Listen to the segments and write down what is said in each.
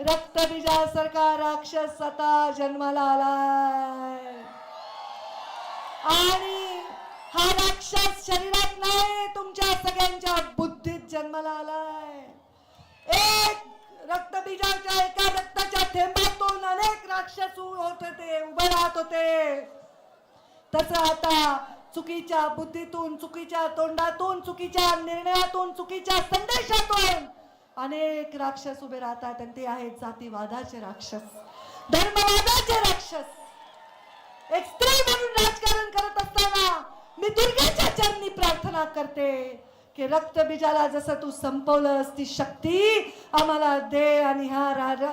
रक्तबीजासारखा राक्षस सता जन्माला आलाय. आणि हा राक्षस शरीरात नाही तुमच्या सगळ्यांच्या बुद्धीत जन्माला आलाय. एक रक्तबीजाच्या एका रक्ताच्या थेंबातून अनेक राक्षस उ- होत होते उभे राहत होते. तसं आता चुकीच्या बुद्धीतून चुकीच्या तोंडातून चुकीच्या निर्णयातून चुकीच्या संदेशातून अनेक राक्षस उभे राहतात आणि ते आहेत जातीवादाचे राक्षस धर्मवादाचे राक्षस. एक स्त्री म्हणून राजकारण करत असताना मी दुर्गेच्या चरणी प्रार्थना करते की रक्तबीजाला जसं तू संपवलंस ती शक्ती आम्हाला दे आणि हा राजा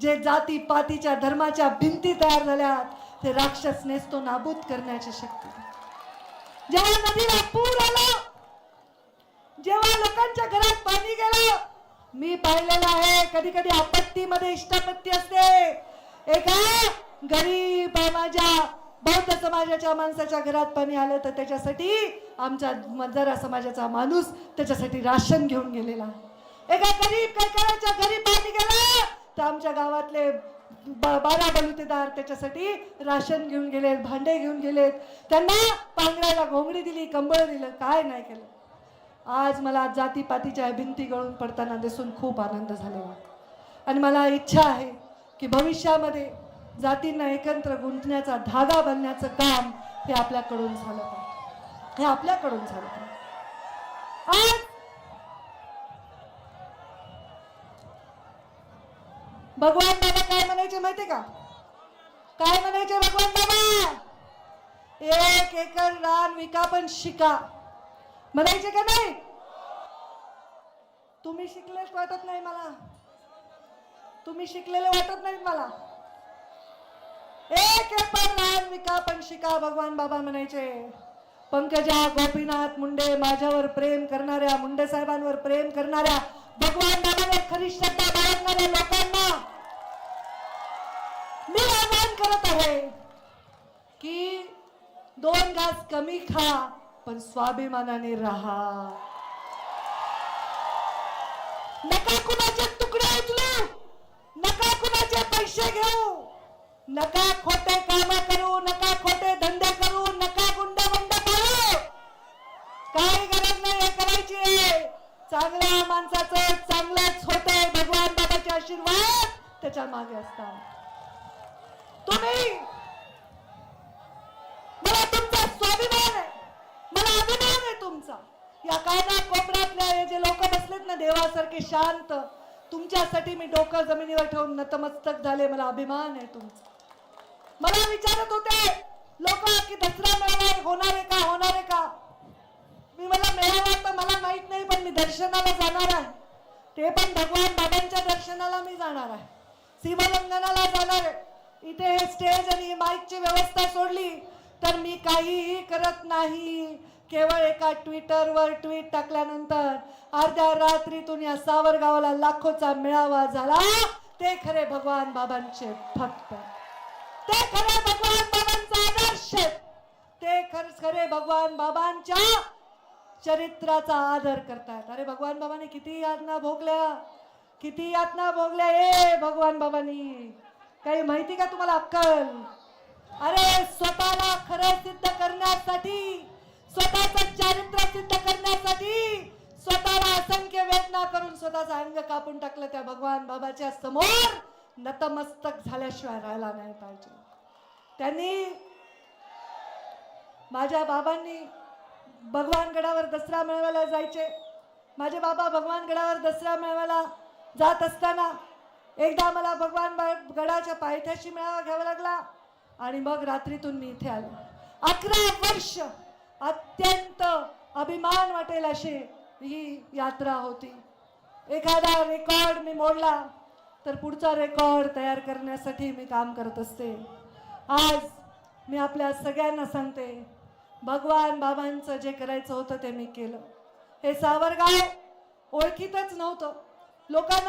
जे जाती पातीच्या धर्माच्या भिंती तयार झाल्यात ते राक्षस नेसतो नाबूद करण्याची शक्ती जेव्हा नदीला पूर आला जेव्हा लोकांच्या घरात पाणी गेलं मी पाहिलेलं आहे. कधी कधी आपत्तीमध्ये इष्टापत्ती असते. एका गरीब माझ्या बौद्ध समाजाच्या माणसाच्या घरात पाणी आलं तर त्याच्यासाठी आमच्या मजरा समाजाचा माणूस त्याच्यासाठी राशन घेऊन गेलेला एका गरीब कारखान्याच्या घरी पाणी गेलं तर आमच्या गावातले ब- बारा बलुतेदार त्याच्यासाठी राशन घेऊन गेलेत भांडे घेऊन गेलेत. त्यांना पांघरायला घोंगडी दिली कंबळ दिलं काय नाही केलं. आज मला जातीपातीच्या भिंती गळून पडताना दिसून खूप आनंद झालेला आणि मला इच्छा आहे की भविष्यामध्ये जातींना एकत्र गुंतण्याचा धागा बनण्याचं काम हे आपल्याकडून झालं पाहिजे. हे आपल्याकडून झालं पाहिजे. आज भगवान बाबा काय म्हणायचे माहिती का? काय म्हणायचे भगवान बाबा? एक एकर रान विका पण शिका. म्हणायचे का नाही? तुम्ही शिकलेच वाटत नाही मला. तुम्ही शिकलेले वाटत नाहीत मला. एक पण रान विका पण शिका भगवान बाबा म्हणायचे. पंकजा गोपीनाथ मुंडे माझ्यावर प्रेम करणाऱ्या मुंडे साहेबांवर प्रेम करणाऱ्या भगवान बाबाने खरी श्रद्धा बाळगणाऱ्या लोकांना मी आवाहन करत आहे की दोन घास कमी खा. पण स्वाभिमानाने राहा. नका कुणाचे तुकडे उचलू नका कुणाचे पैसे घेऊ. नका खोटे काम करू. नका खोटे धंदे करू. नका गुंड गुंड करू काही गरज नाही हे करायची. चांगल्या माणसाचं चांगलंच होतंय. भगवान बाबाचे आशीर्वाद त्याच्यामागे असतात. तुम्ही मला तुमचा स्वाभिमान आहे मला अभिमान आहे तुमचा. या काना कोपऱ्यातल्या जे लोक बसलेत ना देवासारखे शांत तुमच्यासाठी मी डोकं जमिनीवर ठेवून नतमस्तक झाले मला अभिमान आहे तुमचा. मला विचारत होते लोक की दसरा मेळावा होणार आहे का? होणार आहे का? मी मला मेळावा तर मला माहीत नाही पण मी दर्शनाला जाणार आहे. ते पण भगवान बाबांच्या दर्शनाला मी जाणार आहे. सीमालंघनाला जाणार आहे. इथे हे स्टेज आणि माईकची व्यवस्था सोडली तर मी काहीही करत नाही. केवळ एका ट्विटरवर ट्विट टाकल्यानंतर अर्ध्या रात्रीतून या सावरगावाला लाखोचा मेळावा झाला. ते खरे भगवान बाबांचे भक्त. ते खरे भगवान बाबांचा आदर्श. ते खर खरे भगवान बाबांच्या चरित्राचा आदर करतात. अरे भगवान बाबाने किती यातना भोगल्या. किती यातना भोगल्या ए भगवान बाबांनी. काही माहिती का तुम्हाला अक्कल? अरे स्वतःचा अंग कापून टाकलं त्या भगवान बाबाच्या समोर. नतमस्तक झाल्याशिवाय राहायला नाही पाहिजे. त्यांनी माझ्या बाबांनी भगवान गडावर दसरा मिळवायला जायचे. माझे बाबा भगवान गडावर दसरा मिळवायला जात असताना एकदा मला भगवान बा- गडाच्या पायथ्याशी मेळावा घ्यावा लागला आणि मग रात्रीतून मी इथे आलो. अकरा वर्ष अत्यंत अभिमान वाटेल अशी ही यात्रा होती. एखादा रेकॉर्ड मी मोडला तर पुढचा रेकॉर्ड तयार करण्यासाठी मी काम करत असते. आज मी आपल्या सगळ्यांना सांगते भगवान बाबांचं जे करायचं होतं ते मी केलं. हे सावरगाव ओळखीतच नव्हतं. लोकांना